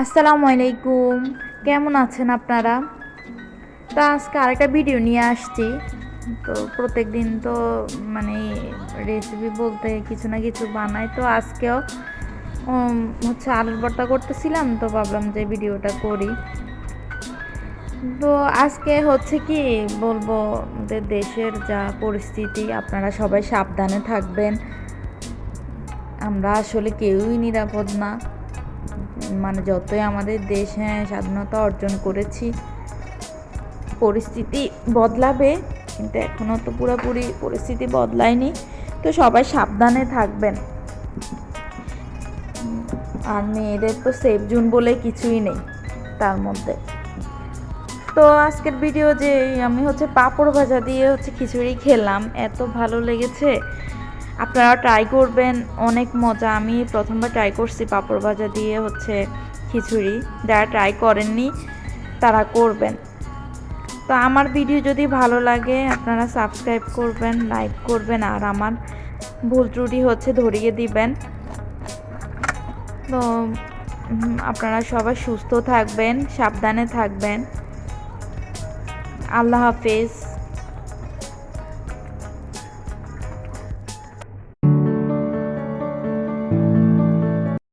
আসসালামু আলাইকুম। কেমন আছেন আপনারা? তো আজকে আরেকটা ভিডিও নিয়ে আসছি। তো প্রত্যেক দিন তো মানে রেসিপি বলতে কিছু না কিছু বানাই। তো আজকেও হচ্ছে আলুর ভর্তা করতেছিলাম, তো ভাবলাম যে ভিডিওটা করি। তো আজকে হচ্ছে কি বলব যে দেশের যা পরিস্থিতি, আপনারা সবাই সাবধানে থাকবেন। আমরা আসলে কেউই নিরাপদ না। মানে যতই আমাদের দেশ হ্যাঁ স্বাধীনতা অর্জন করেছি, পরিস্থিতি বদলাবে, কিন্তু এখনও তো পুরোপুরি পরিস্থিতি বদলায়নি। তো সবাই সাবধানে থাকবেন। আর মেয়েদের তো সেফ জুন বলে কিছুই নেই তার মধ্যে। তো আজকের ভিডিও যে আমি হচ্ছে পাঁপড় ভাজা দিয়ে হচ্ছে খিচুড়ি খেলাম, এত ভালো লেগেছে। আপনারা ট্রাই করবেন, অনেক মজা। আমি প্রথমবার ট্রাই করছি পাঁপড় ভাজা দিয়ে হচ্ছে খিচুড়ি। যারা ট্রাই করেননি, তারা করবেন। তো আমার ভিডিও যদি ভালো লাগে, আপনারা সাবস্ক্রাইব করবেন লাইক করবেন, আর আমার ভুল ত্রুটি হচ্ছে ধরিয়ে দিবেন। তো আপনারা সবাই সুস্থ থাকবেন, সাবধানে থাকবেন। আল্লাহ হাফেজ।